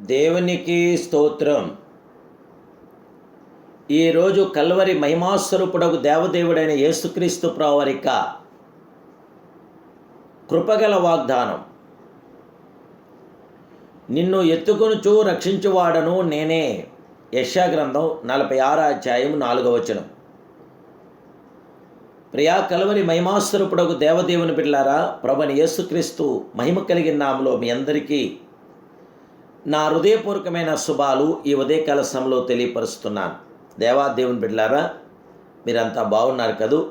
దేవునికి స్తోత్రం. ఈరోజు కల్వరి మహిమాస్వరూపుడకు దేవదేవుడైన యేసుక్రీస్తు ప్రావరిక కృపగల వాగ్దానం. నిన్ను ఎత్తుకొనుచు రక్షించువాడను నేనే. యశాగ్రంథం నలభై ఆరు అధ్యాయం నాలుగవ వచనం. ప్రియా కలవరి మహిమాస్వరూపుడకు దేవదేవుని బిడ్లారా ప్రభని యేసుక్రీస్తు మహిమ కలిగిన నామలో మీ అందరికీ నా హృదయపూర్వకమైన శుభాలు ఈ ఉదయకాల సమయంలో తెలియపరుస్తున్నాను దేవాదేవుని బిడ్డారా మీరంతా బాగున్నారు కదూ?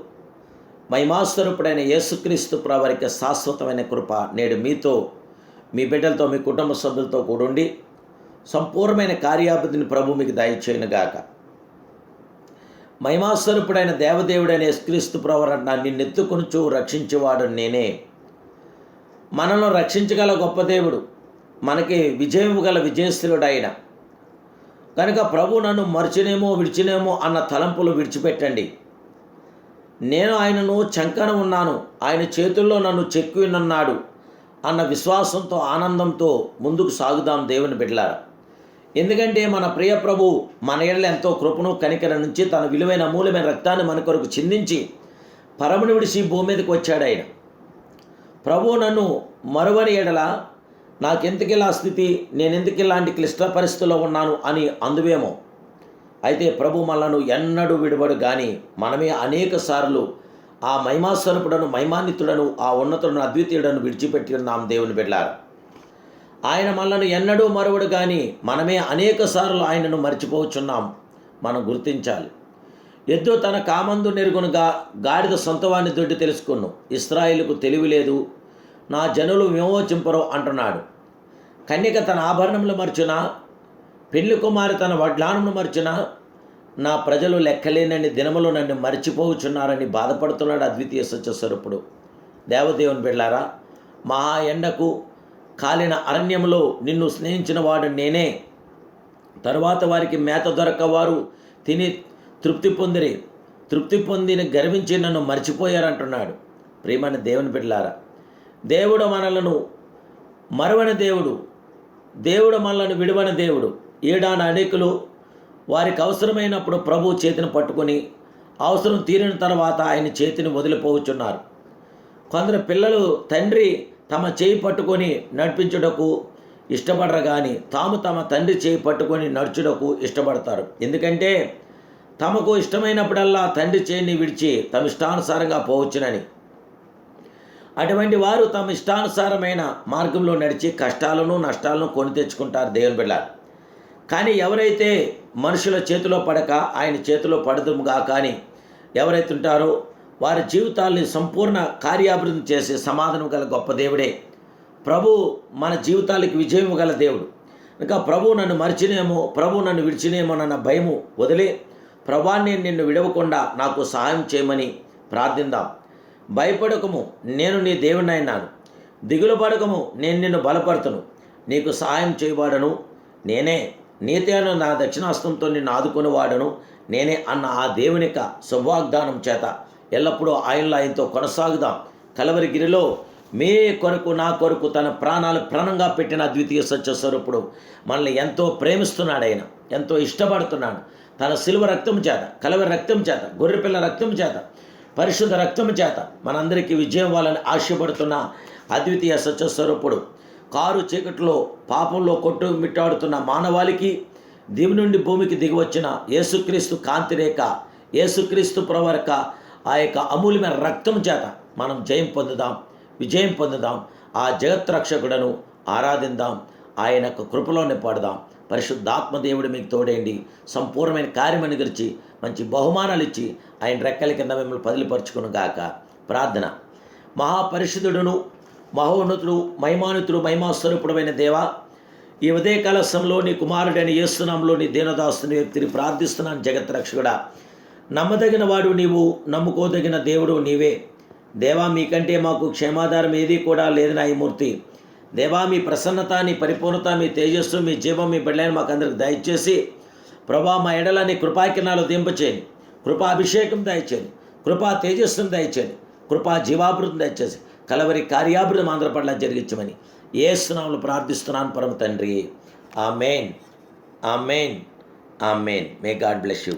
మహిమాస్వరూపుడైన యేసుక్రీస్తు ప్రవరిక శాశ్వతమైన కృప నేడు మీతో మీ బిడ్డలతో మీ కుటుంబ సభ్యులతో కూడుండి సంపూర్ణమైన కార్యాభివృద్ధిని ప్రభు మీకు దయచేయనుగాక. మహిమాస్వరూపుడైన దేవదేవుడైన యేసుక్రీస్తు ప్రవర నిన్నెత్తుకొనుచు రక్షించేవాడు నేనే. మనల్ని రక్షించగల గొప్ప దేవుడు. మనకి విజయం గల విజయశ్రీయుడైన కనుక ప్రభు నన్ను మర్చినేమో విడిచినేమో అన్న తలంపులు విడిచిపెట్టండి. నేను ఆయనను చంకన ఉన్నాను ఆయన చేతుల్లో నన్ను చెక్కున్నాడు అన్న విశ్వాసంతో ఆనందంతో ముందుకు సాగుదాం దేవుని బిడ్డలారా. ఎందుకంటే మన ప్రియ ప్రభు మన ఏళ్ళ ఎంతో కృపను కనికర నుంచి తన విలువైన అమూల్యమైన రక్తాన్ని మన కొరకు చిందించి పరముని విడిచి భూమి మీదకి వచ్చాడు ఆయన. ప్రభు నన్ను మరువని ఎడల నాకెందుకు ఇలా స్థితి? నేను ఎందుకు ఇలాంటి క్లిష్ట పరిస్థితుల్లో ఉన్నాను అని అందువేమో. అయితే ప్రభు మనను ఎన్నడూ విడవడు కానీ మనమే అనేక సార్లు ఆ మహిమాస్వరూపుడను మహిమాన్వితుడను ఆ ఉన్నతుడను అద్వితీయుడను విడిచిపెట్టి ఉన్నాం దేవుని బిడ్డారు ఆయన మనలను ఎన్నడూ మరువడు కానీ మనమే అనేక సార్లు ఆయనను మర్చిపోవచ్చున్నాం. మనం గుర్తించాలి. ఎద్దు తన కామందు నెరుగునుగా గాడిద సొంతవాన్ని దొడ్డి తెలుసుకున్నాను ఇస్రాయిల్కు తెలివి లేదు నా జనులు విమోచింపరు అంటున్నాడు. కన్యక తన ఆభరణములు మర్చున? పెళ్ళి కుమారి తన వడ్లానమును మర్చున? నా ప్రజలు లెక్కలేనని దినములు నన్ను మర్చిపోవచ్చున్నారని బాధపడుతున్నాడు అద్వితీయ సత్యస్వరూపుడు. దేవదేవుని బిళ్ళారా మహా ఎండకు కాలిన అరణ్యములో నిన్ను స్నేహించిన వాడు నేనే. తరువాత వారికి మేత దొరక్క వారు తిని తృప్తి పొందిరి. తృప్తి పొందిని గర్వించి నన్ను మర్చిపోయారంటున్నాడు. ప్రియమైన దేవుని బిడ్డలారా దేవుడు మనలను మరవని దేవుడు దేవుడు మనలను విడవని దేవుడు. ఏడాన అనేకులు వారికి అవసరమైనప్పుడు ప్రభు చేతిని పట్టుకొని అవసరం తీరిన తర్వాత ఆయన చేతిని వదిలిపోవచ్చున్నారు కొందరు పిల్లలు తండ్రి తమ చేయి పట్టుకొని నడిపించుటకు ఇష్టపడరు కానీ తాము తమ తండ్రి చేయి పట్టుకొని నడుచుటకు ఇష్టపడతారు. ఎందుకంటే తమకు ఇష్టమైనప్పుడల్లా తండ్రి చేయిని విడిచి తమ ఇష్టానుసారంగా పోవచ్చునని. అటువంటి వారు తమ ఇష్టానుసారమైన మార్గంలో నడిచి కష్టాలను నష్టాలను కొని తెచ్చుకుంటారు దేవుని బిడ్డ కానీ ఎవరైతే మనుషుల చేతిలో పడక ఆయన చేతిలో పడదుగా కానీ ఎవరైతే ఉంటారో వారి జీవితాల్ని సంపూర్ణ కార్యాభివృద్ధి చేసే సమాధానం గల గొప్ప దేవుడే. ప్రభు మన జీవితాలకి విజయం గల దేవుడు. ఇంకా ప్రభు నన్ను మరిచినేమో ప్రభు నన్ను విడిచినేమోనన్న భయము వదిలే. ప్రభాన్ని నిన్ను విడవకుండా నాకు సహాయం చేయమని ప్రార్థిందాం. భయపడకము నేను నీ దేవుని దిగులు పడకము నేను నిన్ను బలపడుతును నీకు సహాయం చేయబడను. నేనే నీతేను నా దక్షిణాస్తంతో నిన్ను ఆదుకునేవాడను. నేనే అన్న ఆ దేవునిక శుభవాగ్దానం చేత ఎల్లప్పుడూ ఆయనలో ఆయనతో కొనసాగుదాం. కలవరిగిరిలో మీ కొరకు నా కొరకు తన ప్రాణాలు ప్రాణంగా పెట్టిన ద్వితీయ సత్యస్వరూపుడు మనల్ని ఎంతో ప్రేమిస్తున్నాడు ఆయన. ఎంతో ఇష్టపడుతున్నాడు. తన సిలువ రక్తం చేత కలవరి రక్తం చేత గొర్రెపిల్ల రక్తం చేత పరిశుద్ధ రక్తం చేత మనందరికీ విజయం వాళ్ళని ఆశపడుతున్న అద్వితీయ సత్యస్వరూపుడు. కారు చీకట్లో పాపంలో కొట్టు మిట్టాడుతున్న మానవాళికి దివి నుండి భూమికి దిగివచ్చిన యేసుక్రీస్తు కాంతిరేఖ యేసుక్రీస్తు ప్రవర్క ఆ యొక్క అమూల్యమైన రక్తం చేత మనం జయం పొందుదాం విజయం పొందుదాం ఆ జగత్రక్షకుడను ఆరాధిందాం ఆయన యొక్క కృపలోనే పాడుదాం పరిశుద్ధాత్మ దేవుడు మీకు తోడేయండి సంపూర్ణమైన కార్యమని గురించి మంచి బహుమానాలు ఇచ్చి ఆయన రెక్కల కింద మిమ్మల్ని పదిలిపరుచుకును గాక. ప్రార్థన. మహాపరిశుద్ధుడును మహోన్నతుడు మహిమానుతుడు మహిమాస్వరూపుడమైన దేవా ఈ ఉదయ సమయంలో నీ కుమారుడైన యేసునాంలో నీ దీనదాస్తుని వ్యక్తిని ప్రార్థిస్తున్నాను జగత్ జగత్రక్షకుడా నమ్మదగిన వాడు నీవు నమ్ముకోదగిన దేవుడు నీవే. దేవా మీకంటే మాకు క్షేమాధారం ఏదీ కూడా లేదు నాయమూర్తి దేవా మీ ప్రసన్నత నీ పరిపూర్ణత మీ తేజస్సు మీ జీవం మీ బిడ్డలను మాకు అందరికి దయచేసి ప్రభా మా ఎడలని కృపాకిరణాలు దింపచేయండి. కృపా అభిషేకం దయచేయండి. కృపా తేజస్సును దయచేయండి. కృపా జీవాభివృద్ధి దయచేసి కలవరి కార్యాభివృద్ధి ఆంధ్ర పట్ల జరిగించమని ఏ స్నాములు ప్రార్థిస్తున్నాను పరమ తండ్రి. ఆ మెయిన్ ఆ మెయిన్ ఆ main may God bless you